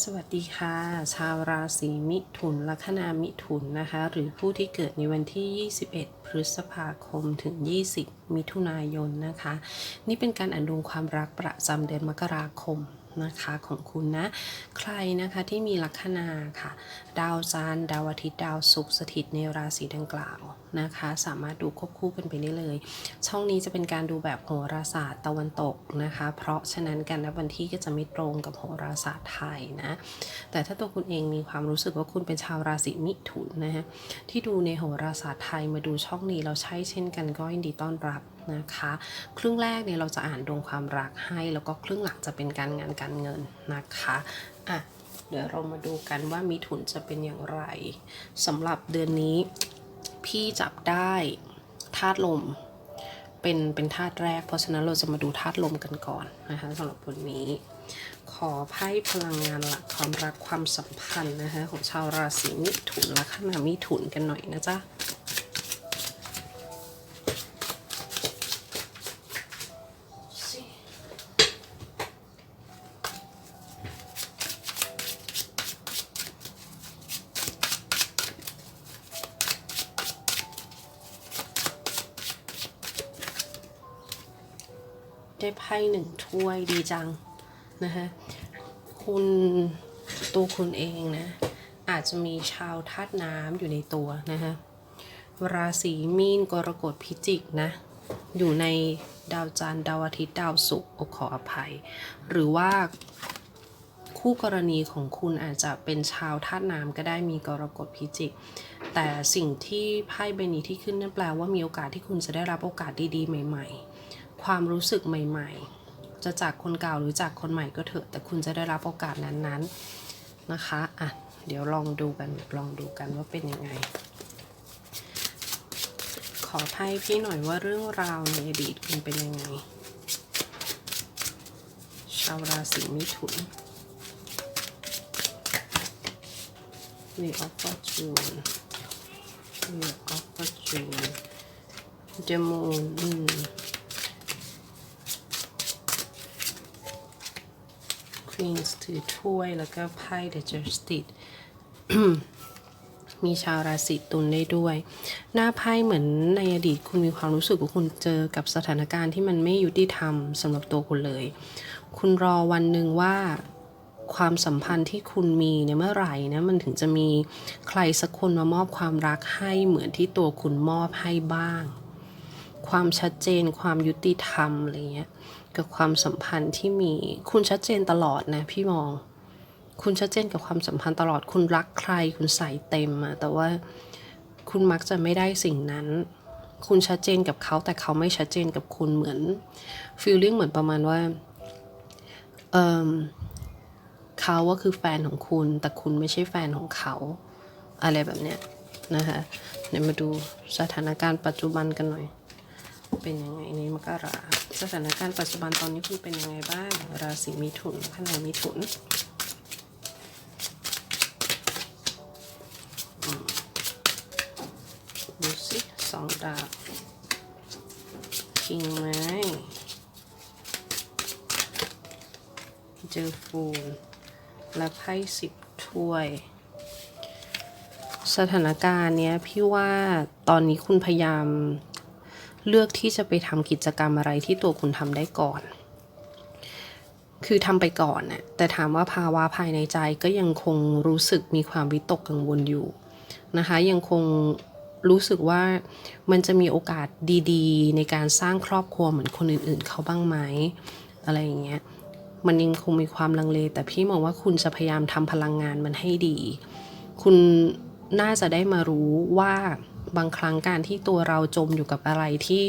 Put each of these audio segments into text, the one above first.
สวัสดีค่ะ ชาวราศีมิถุนลัคนามิถุนนะคะ หรือผู้ที่เกิดในวันที่ 21 พฤษภาคมถึง 20 มิถุนายนนะคะ นี่เป็นการอ่านดวงความรักประจำเดือนมกราคม นะคะของคุณนะ ใครนะคะที่มีลัคนาค่ะ ดาวจันทร์ดาวอาทิตย์ดาวศุกร์สถิตในราศีดังกล่าวนะคะ สามารถดูควบคู่กันไปได้เลย ช่องนี้จะเป็นการดูแบบโหราศาสตร์ตะวันตกนะคะ เพราะฉะนั้นการนับวันที่ก็จะไม่ตรงกับโหราศาสตร์ไทยนะ แต่ถ้าตัวคุณเองมีความรู้สึกว่าคุณเป็นชาวราศีมิถุนนะฮะที่ดูในโหราศาสตร์ไทยมาดูช่องนี้เราใช้เช่นกันก็ยินดีต้อนรับนะคะ ครึ่งแรกเนี่ยเราจะอ่านดวงความรักให้ แล้วก็ครึ่งหลังจะเป็นการงานการเงินนะคะอะเดี๋ยวเรามาดูกันว่ามิถุนจะเป็นอย่างไรสำหรับเดือนนี้พี่จับได้ธาตุลมเป็นเป็นธาตุแรก เพราะฉะนั้นเราจะมาดูธาตุลมกันก่อนนะคะสำหรับวันนี้ ขอไพ่พลังงานหลักความรักความสัมพันธ์นะคะของชาวราศีมิถุนและขนามิถุนกันหน่อยนะจ๊ะ ได้ไพ่หนึ่งถ้วยดีจังนะคะคุณตัวคุณเองนะ อาจจะมีชาวธาตุน้ำอยู่ในตัวนะคะราศีมีนกรกฎพิจิกนะ อยู่ในดาวจันทร์ดาวอาทิตย์ดาวศุกร์ขออภัย หรือว่าคู่กรณีของคุณอาจจะเป็นชาวธาตุน้ำก็ได้มีกรกฎพิจิก แต่สิ่งที่ไพ่ใบนี้ที่ขึ้นนั่นแปลว่ามีโอกาสที่คุณจะได้รับโอกาสดีๆ ใหม่ ๆ ความรู้สึกใหม่ ๆ จะจากคนเก่าหรือจากคนใหม่ก็เถอะ แต่คุณจะได้รับโอกาสนั้นๆนะคะอะเดี๋ยวลองดูกันลองดูกันว่าเป็นยังไง ขอไพ่พี่หน่อยว่าเรื่องราวในอดีตคุณเป็นยังไง ชาวราศีมิถุน Wheel of Fortune Wheel of Fortune The Moon อืม Queens ถือถ้วยแล้วก็ไพ่ The Justice มีชาวราศีตุลได้ด้วย หน้าไพ่เหมือนในอดีตคุณมีความรู้สึกว่าคุณเจอกับสถานการณ์ที่มันไม่ยุติธรรมสำหรับตัวคุณเลย คุณรอวันหนึ่งว่าความสัมพันธ์ที่คุณมีเนี่ยเมื่อไหร่นะมันถึงจะมีใครสักคนมามอบความรักให้เหมือนที่ตัวคุณมอบให้บ้าง ความชัดเจนความยุติธรรมอะไรเงี้ย กับความสัมพันธ์ที่มี คุณชัดเจนตลอดนะพี่มอง คุณชัดเจนกับความสัมพันธ์ตลอด คุณรักใคร คุณใส่เต็มอะแต่ว่าคุณมักจะไม่ได้สิ่งนั้น คุณชัดเจนกับเขาแต่เขาไม่ชัดเจนกับคุณเหมือนฟีลลิ่งเหมือนประมาณว่าเออเขาว่าคือแฟนของคุณ แต่คุณไม่ใช่แฟนของเขา อะไรแบบเนี้ยนะคะเดี๋ยวมาดูสถานการณ์ปัจจุบันกันหน่อย เป็นยังไงในมกราสถานการณ์ปัจจุบันตอนนี้คุณเป็นยังไงบ้าง ราศีมิถุนขณะมิถุนดูสิสองดาบคิงไม้เจอฟูลและไพ่สิบถ้วย สถานการณ์เนี้ยพี่ว่าตอนนี้คุณพยายาม เลือกที่จะไปทำกิจกรรมอะไรที่ตัวคุณทำได้ก่อน คือทำไปก่อนน่ะแต่ถามว่าภาวะภายในใจก็ยังคงรู้สึกมีความวิตกกังวลอยู่นะคะ ยังคงรู้สึกว่ามันจะมีโอกาสดีๆ ในการสร้างครอบครัวเหมือนคนอื่นๆ เขาบ้างไหมอะไรอย่างเงี้ยมันยังคงมีความลังเล แต่พี่มองว่าคุณจะพยายามทำพลังงานมันให้ดี คุณน่าจะได้มารู้ว่า บางครั้งการที่ตัวเราจมอยู่กับอะไรที่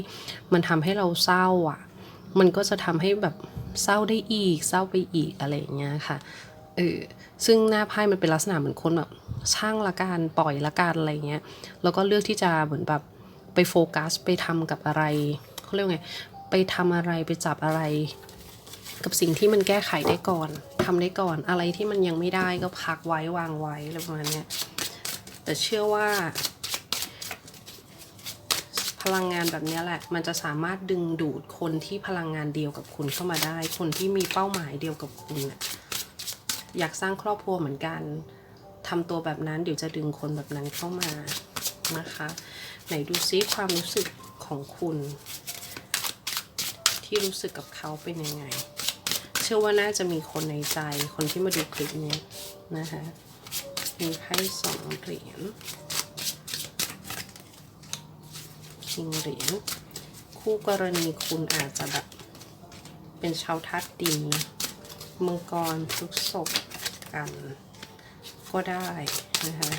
มันทำให้เราเศร้าอะ มันก็จะทำให้แบบเศร้าได้อีก เศร้าไปอีกอะไรอย่างเงี้ยค่ะเออซึ่งหน้าไพ่มันเป็นลักษณะเหมือนคนแบบช่างละกันปล่อยละกันอะไรเงี้ย แล้วก็เลือกที่จะเหมือนแบบไปโฟกัสไปทำกับอะไรเขาเรียกไง ไปทำอะไรไปจับอะไร กับสิ่งที่มันแก้ไขได้ก่อนทำได้ก่อนอะไรที่มันยังไม่ได้ก็พักไว้วางไว้อะไรประมาณเนี้ยแต่เชื่อว่า พลังงานแบบนี้แหละ มันจะสามารถดึงดูดคนที่พลังงานเดียวกับคุณเข้ามาได้ คนที่มีเป้าหมายเดียวกับคุณนะอยากสร้างครอบครัวเหมือนกันทำตัวแบบนั้นเดี๋ยวจะดึงคนแบบนั้นเข้ามานะคะ ไหนดูซิความรู้สึกของคุณ ที่รู้สึกกับเขาเป็นยังไง เชื่อว่าน่าจะมีคนในใจคนที่มาดูคลิปนี้นะคะมีไพ่สองเหรียญ คิงเหรียญคู่กรณีคุณอาจจะแบบเป็นชาวทัดดีมังกรพฤกษบกัน ก็ได้นะคะ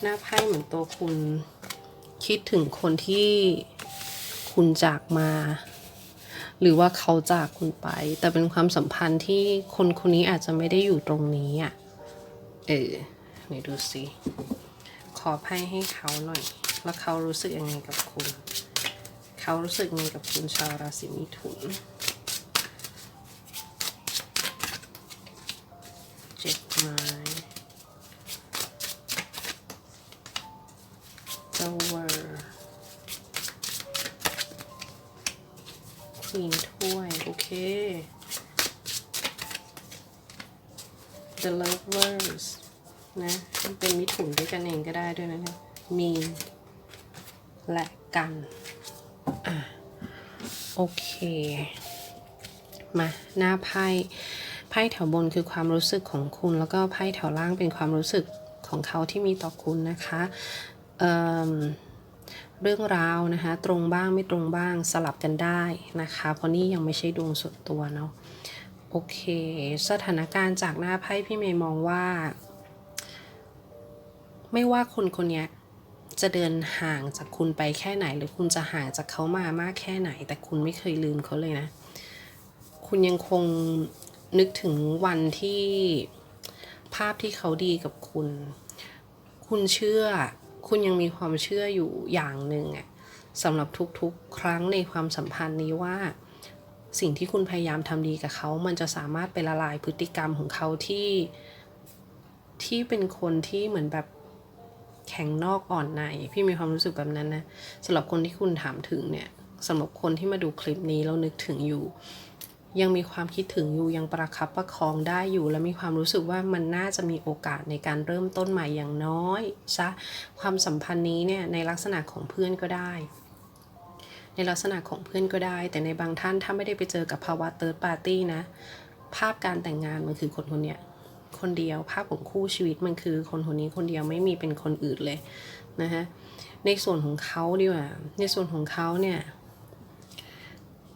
หน้าไพ่เหมือนตัวคุณคิดถึงคนที่คุณจากมา หรือว่าเขาจากคุณไป แต่เป็นความสัมพันธ์ที่คนคนนี้อาจจะไม่ได้อยู่ตรงนี้อะเออ นดูสิ ขอไพ่ให้เขาหน่อย ว่าเขารู้สึกยังไงกับคุณ เขารู้สึกยังไงกับคุณชาวราศีมิถุนเจ็ดไม้เจ้าเวอร์ควีนถ้วย โอเค The Lovers นะมันเป็นมิถุนด้วยกันเองก็ได้ด้วยนะคะมีและกันอะโอเค มาหน้าไพ่ไพ่แถวบนคือความรู้สึกของคุณ แล้วก็ไพ่แถวล่างเป็นความรู้สึกของเขาที่มีต่อคุณนะคะเอิ่มเรื่องราวนะคะ ตรงบ้างไม่ตรงบ้างสลับกันได้นะคะ เพราะนี่ยังไม่ใช่ดวงส่วนตัวเนาะโอเค สถานการณ์จากหน้าไพ่พี่เมย์มองว่า ไม่ว่าคนคนนี้จะเดินห่างจากคุณไปแค่ไหน หรือคุณจะห่างจากเขามามากแค่ไหน แต่คุณไม่เคยลืมเขาเลยนะ คุณยังคงนึกถึงวันที่ภาพที่เขาดีกับคุณ คุณเชื่อ คุณยังมีความเชื่ออยู่อย่างหนึ่งอะสำหรับทุกๆ ครั้งในความสัมพันธ์นี้ว่า สิ่งที่คุณพยายามทำดีกับเขา มันจะสามารถไปละลายพฤติกรรมของเขาที่ที่เป็นคนที่เหมือนแบบ แข็งนอกอ่อนใน พี่มีความรู้สึกแบบนั้นนะสำหรับคนที่คุณถามถึงเนี่ยสำหรับคนที่มาดูคลิปนี้แล้วนึกถึงอยู่ ยังมีความคิดถึงอยู่ยังประคับประคองได้อยู่ และมีความรู้สึกว่ามันน่าจะมีโอกาสในการเริ่มต้นใหม่อย่างน้อยซะความสัมพันธ์นี้เนี่ยในลักษณะของเพื่อนก็ได้ ในลักษณะของเพื่อนก็ได้ แต่ในบางท่านถ้าไม่ได้ไปเจอกับภาวะเติร์ดปาร์ตี้นะ ภาพการแต่งงานมันคือคนคนเนี้ย คนเดียว ภาพของคู่ชีวิตมันคือคนคนนี้คนเดียวไม่มีเป็นคนอื่นเลยนะฮะในส่วนของเขาดีกว่า ในส่วนของเขาเนี่ย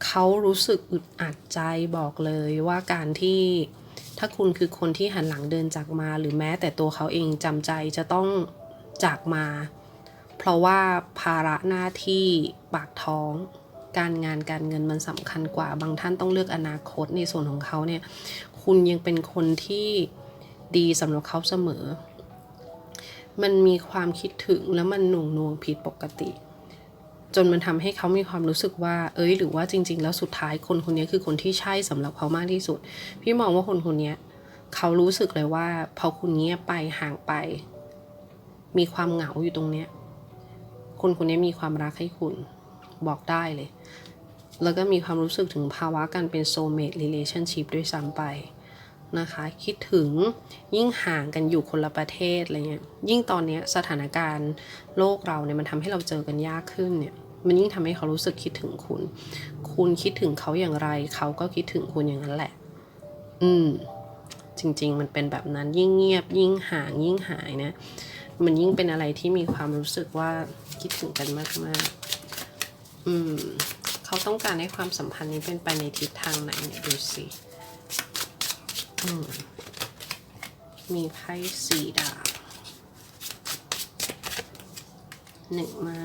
เขารู้สึกอึดอัดใจบอกเลยว่าการที่ถ้าคุณคือคนที่หันหลังเดินจากมา หรือแม้แต่ตัวเขาเองจำใจจะต้องจากมา เพราะว่าภาระหน้าที่ปากท้องการงานการเงินมันสำคัญกว่า บางท่านต้องเลือกอนาคตในส่วนของเขาเนี่ย คุณยังเป็นคนที่ ดีสำหรับเขาเสมอ มันมีความคิดถึงแล้วมันหน่วงน่วงผิดปกติ จนมันทำให้เขามีความรู้สึกว่า เอ้ย หรือว่าจริง ๆ แล้วสุดท้ายคนคนนี้คือคนที่ใช่สำหรับเขามากที่สุด พี่มองว่าคนคนนี้เขารู้สึกเลยว่า พอคุณเงียบไปห่างไป มีความเหงาอยู่ตรงเนี้ยคนคนนี้มีความรักให้คุณบอกได้เลย แล้วก็มีความรู้สึกถึงภาวะการเป็น soulmate relationship ด้วยซ้ำไป นะคะ คิดถึงยิ่งห่างกันอยู่คนละประเทศอะไรเงี้ยยิ่งตอนนี้สถานการณ์โลกเราเนี่ยมันทำให้เราเจอกันยากขึ้นเนี่ยมันยิ่งทำให้เขารู้สึกคิดถึงคุณ คุณคิดถึงเขาอย่างไร เขาก็คิดถึงคุณอย่างนั้นแหละ อืม จริง ๆ มันเป็นแบบนั้นยิ่งเงียบ ยิ่งห่างยิ่งหายนะ มันยิ่งเป็นอะไรที่มีความรู้สึกว่าคิดถึงกันมากๆ อืม เขาต้องการให้ความสัมพันธ์นี้เป็นไปในทิศทางไหนเนี่ยดูสิ มีไพ่สี่ดาบหนึ่งไม้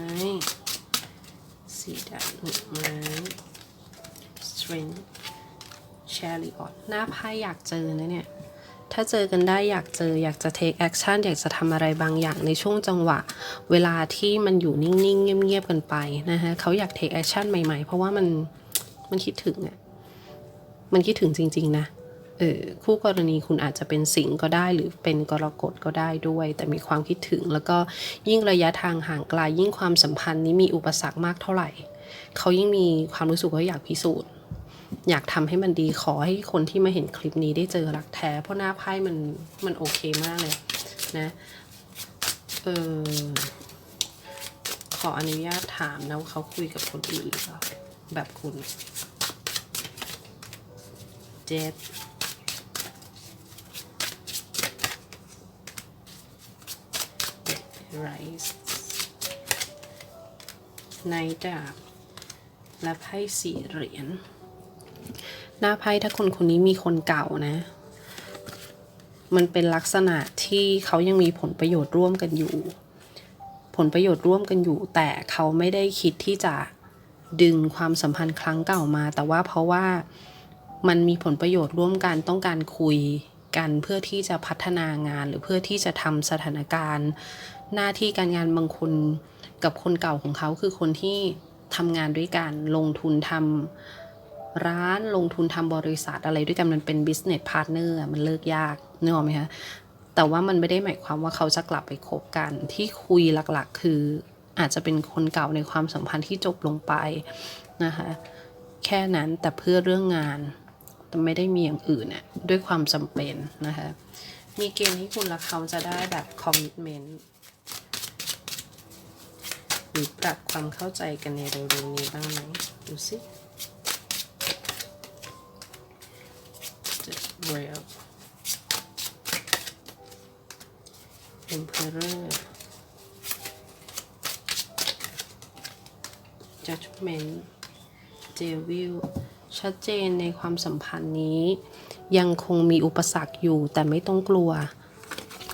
สี่ดาบหนึ่งไม้ strength chariot หน้าไพ่อยากเจอนะเนี่ย ถ้าเจอกันได้อยากเจออยากจะ take action อยากจะทำอะไรบางอย่างในช่วงจังหวะ เวลาที่มันอยู่นิ่งๆ เงียบๆ กันไปนะคะเขาอยาก take action ใหม่ๆ เพราะว่ามันมันคิดถึงอะมันคิดถึงจริง ๆ นะ เออคู่กรณีคุณอาจจะเป็นสิงห์ก็ได้หรือเป็นกรกฎก็ได้ด้วย แต่มีความคิดถึงแล้วก็ยิ่งระยะทางห่างไกลยิ่งความสัมพันธ์นี้มีอุปสรรคมากเท่าไหร่ เขายิ่งมีความรู้สึกว่าอยากพิสูจน์อยากทำให้มันดีขอให้คนที่มาเห็นคลิปนี้ได้เจอรักแท้ เพราะหน้าไพ่มันมันโอเคมากเลยนะเออขออนุญาตถามนะว่าเขาคุยกับคนอื่นหรือเปล่าแบบคุณเจ็ด ไรส์ในดาบและไพ่สี่เหรียญหน้าไพ่ถ้าคนคนนี้มีคนเก่านะ มันเป็นลักษณะที่เขายังมีผลประโยชน์ร่วมกันอยู่ ผลประโยชน์ร่วมกันอยู่ แต่เขาไม่ได้คิดที่จะดึงความสัมพันธ์ครั้งเก่ามา แต่ว่าเพราะว่ามันมีผลประโยชน์ร่วมกันต้องการคุยกันเพื่อที่จะพัฒนางานหรือเพื่อที่จะทำสถานการณ์ หน้าที่การงานบางคนกับคนเก่าของเขาคือคนที่ทำงานด้วยกันลงทุนทำร้านลงทุนทำบริษัทอะไรด้วยกันมันเป็น business partner มันเลิกยากนึกออกไหมคะแต่ว่ามันไม่ได้หมายความว่าเขาจะกลับไปคบกันที่คุยหลักๆ คืออาจจะเป็นคนเก่าในความสัมพันธ์ที่จบลงไปนะคะแค่นั้นแต่เพื่อเรื่องงานแต่ไม่ได้มีอย่างอื่นน่ะด้วยความจำเป็นนะคะมีเกณฑ์ที่คุณและเขาจะได้แบบคอมมิชเมนต์ หรือปรับความเข้าใจกันในเร็วๆนี้บ้างไหมดูสิ The Real Emperor Judgment Devil ชัดเจนในความสัมพันธ์นี้ ยังคงมีอุปสรรคอยู่แต่ไม่ต้องกลัว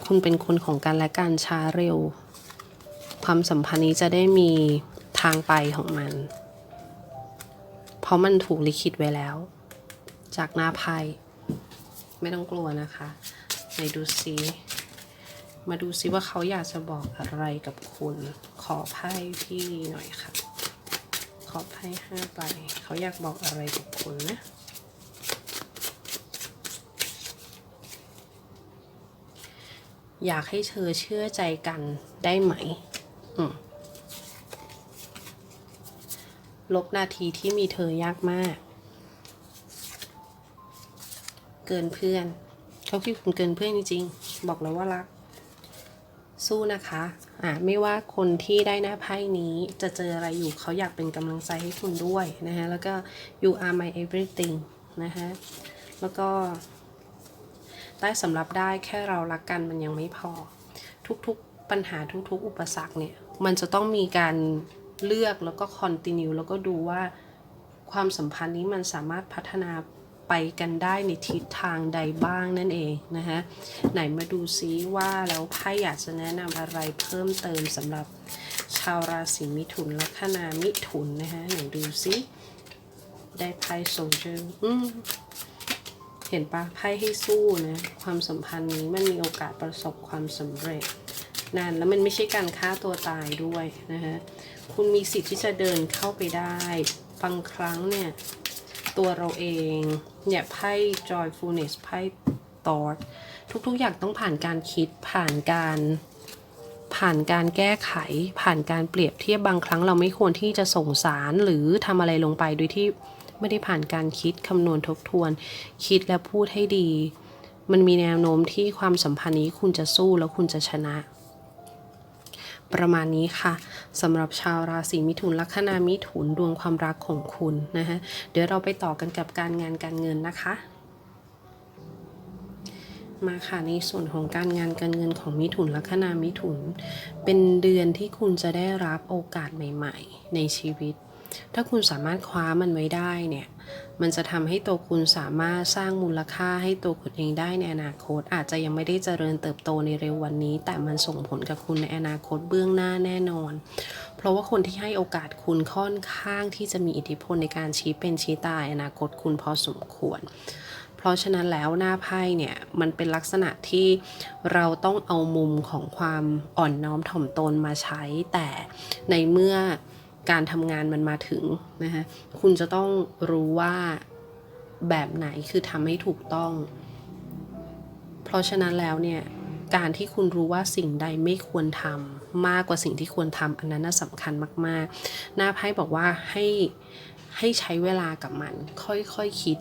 คุณเป็นคนของกันและกันช้าเร็ว ความสัมพันธ์นี้จะได้มีทางไปของมัน เพราะมันถูกลิขิตไว้แล้ว จากหน้าไพ่ไม่ต้องกลัวนะคะไหนดูซิมาดูซิว่าเขาอยากจะบอกอะไรกับคุณ ขอไพ่พี่หน่อยค่ะ ขอไพ่ห้าใบเขาอยากบอกอะไรกับคุณนะอยากให้เธอเชื่อใจกันได้ไหมอืม ลบนาทีที่มีเธอยากมาก เกินเพื่อน เขาคิดคุณเกินเพื่อนจริงๆ บอกแล้วว่ารัก สู้นะคะ อ่าไม่ว่าคนที่ได้หน้าไพ่นี้จะเจออะไรอยู่เขาอยากเป็นกำลังใจให้คุณด้วยนะฮะแล้วก็ you are my everything นะฮะแล้วก็ได้สำหรับได้แค่เรารักกันมันยังไม่พอ ทุกๆปัญหาทุกๆ อุปสรรคเนี่ย มันจะต้องมีการเลือกแล้วก็ continue แล้วก็ดูว่าความสัมพันธ์นี้มันสามารถพัฒนาไปกันได้ในทิศทางใดบ้างนั่นเองนะคะไหนมาดูซิว่าแล้วไพ่อยากจะแนะนำอะไรเพิ่มเติมสำหรับชาวราศีมิถุนลัคนามิถุนนะคะไหนดูซิได้ไพ่โซเจอร์อืมเห็นปะไพ่ให้สู้นะ ความสัมพันธ์นี้มันมีโอกาสประสบความสำเร็จ นานแล้วมันไม่ใช่การฆ่าตัวตายด้วยนะฮะคุณมีสิทธิ์ที่จะเดินเข้าไปได้บางครั้งเนี่ย ตัวเราเองเนี่ยไพ่ joyfulness ไพ่ thought ทุกๆ อย่างต้องผ่านการคิดผ่านการผ่านการแก้ไข ผ่านการเปรียบเทียบบางครั้งเราไม่ควรที่จะส่งสารหรือทำอะไรลงไปโดยที่ไม่ได้ผ่านการคิดคำนวณทบทวน คิดและพูดให้ดี มันมีแนวโน้มที่ความสัมพันธ์นี้คุณจะสู้แล้วคุณจะชนะ ประมาณนี้ค่ะสำหรับชาวราศีมิถุนลัคนามิถุนดวงความรักของคุณนะคะเดี๋ยวเราไปต่อกันกับการงานการเงินนะคะมาค่ะในส่วนของการงานการเงินของมิถุนลัคนามิถุน เป็นเดือนที่คุณจะได้รับโอกาสใหม่ ๆ ในชีวิต ถ้าคุณสามารถคว้ามันไว้ได้เนี่ย มันจะทำให้ตัวคุณสามารถสร้างมูลค่าให้ตัวคุณเองได้ในอนาคต อาจจะยังไม่ได้เจริญเติบโตในเร็ววันนี้ แต่มันส่งผลกับคุณในอนาคตเบื้องหน้าแน่นอน เพราะว่าคนที่ให้โอกาสคุณค่อนข้างที่จะมีอิทธิพลในการชี้เป็นชี้ตายอนาคตคุณพอสมควรเพราะฉะนั้นแล้วหน้าไพ่เนี่ยมันเป็นลักษณะที่เราต้องเอามุมของความอ่อนน้อมถ่อมตนมาใช้ แต่ในเมื่อ การทำงานมันมาถึงนะคะคุณจะต้องรู้ว่าแบบไหนคือทำให้ถูกต้อง เพราะฉะนั้นแล้วเนี่ยการที่คุณรู้ว่าสิ่งใดไม่ควรทำมากกว่าสิ่งที่ควรทำอันนั้นน่ะสำคัญมากๆหน้าไพ่บอกว่าให้ให้ใช้เวลากับมัน ค่อยๆคคิด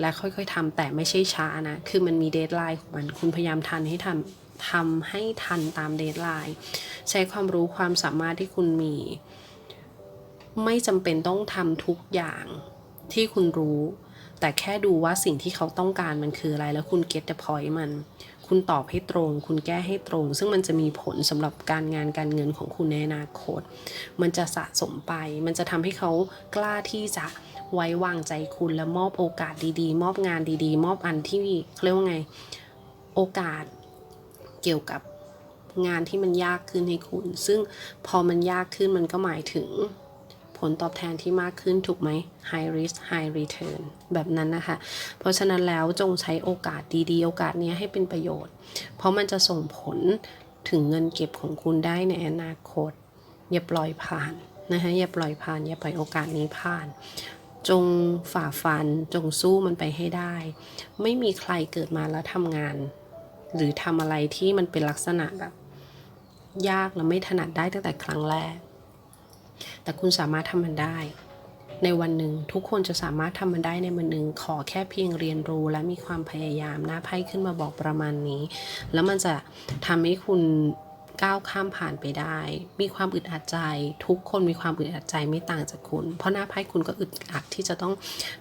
และค่อยๆทำแต่ไม่ใช่ช้านะ คือมันมีเดทไลน์ของมัน คุณพยายามทันให้ทันทำให้ทันตามเดทไลน์ใช้ความรู้ความสามารถที่คุณมี ไม่จำเป็นต้องทำทุกอย่างที่คุณรู้ แต่แค่ดูว่าสิ่งที่เขาต้องการมันคืออะไรแล้วคุณ get the point มัน คุณตอบให้ตรง คุณแก้ให้ตรง ซึ่งมันจะมีผลสำหรับการงานการเงินของคุณในอนาคต มันจะสะสมไป มันจะทำให้เขากล้าที่จะไว้วางใจคุณและมอบโอกาสดีๆ มอบงานดีๆ มอบอันที่เขาเรียกว่าไง โอกาสเกี่ยวกับงานที่มันยากขึ้นให้คุณ ซึ่งพอมันยากขึ้นมันก็หมายถึง ผลตอบแทนที่มากขึ้นถูกไหม high risk high return แบบนั้นนะคะ เพราะฉะนั้นแล้วจงใช้โอกาสดีๆ โอกาสนี้ให้เป็นประโยชน์ เพราะมันจะส่งผลถึงเงินเก็บของคุณได้ในอนาคต อย่าปล่อยผ่านนะคะอย่าปล่อยผ่านอย่าปล่อยโอกาสนี้ผ่าน จงฝ่าฟันจงสู้มันไปให้ได้ ไม่มีใครเกิดมาแล้วทำงาน หรือทำอะไรที่มันเป็นลักษณะแบบยากและไม่ถนัดได้ตั้งแต่ครั้งแรก แต่คุณสามารถทำมันได้ ในวันหนึ่งทุกคนจะสามารถทำมันได้ในวันหนึ่งขอแค่เพียงเรียนรู้และมีความพยายามหน้าไพ่ขึ้นมาบอกประมาณนี้ แล้วมันจะทำให้คุณก้าวข้ามผ่านไปได้ มีความอึดอัดใจ ทุกคนมีความอึดอัดใจไม่ต่างจากคุณ เพราะหน้าไพ่คุณก็อึดอัดที่จะต้อง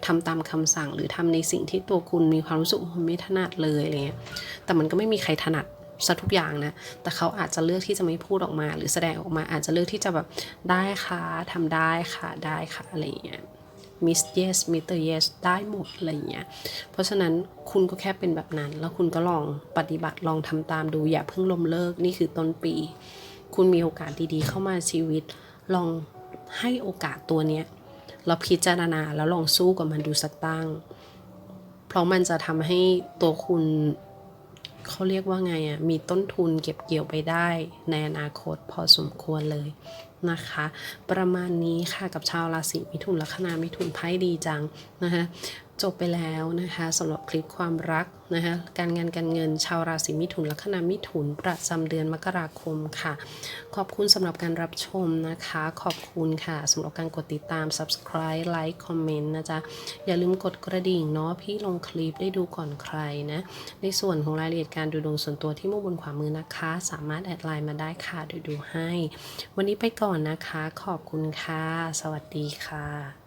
ทำตามคำสั่ง หรือทำในสิ่งที่ตัวคุณมีความรู้สึกไม่ถนัดเลยอะไรเงี้ยแต่มันก็ไม่มีใครถนัด ซะทุกอย่างนะ แต่เขาอาจจะเลือกที่จะไม่พูดออกมา หรือแสดงออกมาอาจจะเลือกที่จะแบบได้ค่ะทำได้ค่ะได้ค่ะอะไรอย่างเงี้ย Miss Yes Mr Yes ได้หมดอะไรอย่างเงี้ย เพราะฉะนั้นคุณก็แค่เป็นแบบนั้น แล้วคุณก็ลองปฏิบัติลองทำตามดูอย่าเพิ่งลมเลิกนี่คือต้นปี คุณมีโอกาสดีๆเข้ามาชีวิต ลองให้โอกาสตัวเนี้ยเราพิจารณาแล้วลองสู้กับมันดูสักตั้ง เพราะมันจะทำให้ตัวคุณ เขาเรียกว่าไงอะ่ะมีต้นทุนเก็บเกี่ยวไปได้ในอนาคตพอสมควรเลยนะคะ ประมาณนี้ค่ะกับชาวราศีมิถุนลัคนามิถุนไพ่ดีจังนะคะ จบไปแล้วนะคะสำหรับคลิปความรักนะคะการงานการเงินชาวราศีมิถุนลัคนามิถุน ประจำเดือนมกราคมค่ะ ขอบคุณสำหรับการรับชมนะคะ ขอบคุณค่ะสำหรับการกดติดตาม subscribe like comment นะจ๊ะ อย่าลืมกดกระดิ่งเนาะพี่ลงคลิปได้ดูก่อนใครนะ ในส่วนของรายละเอียดการดูดวงส่วนตัวที่มุมบนขวามือนะคะ สามารถแอดไลน์มาได้ค่ะเดี๋ยวดูให้ วันนี้ไปก่อนนะคะ ขอบคุณค่ะ สวัสดีค่ะ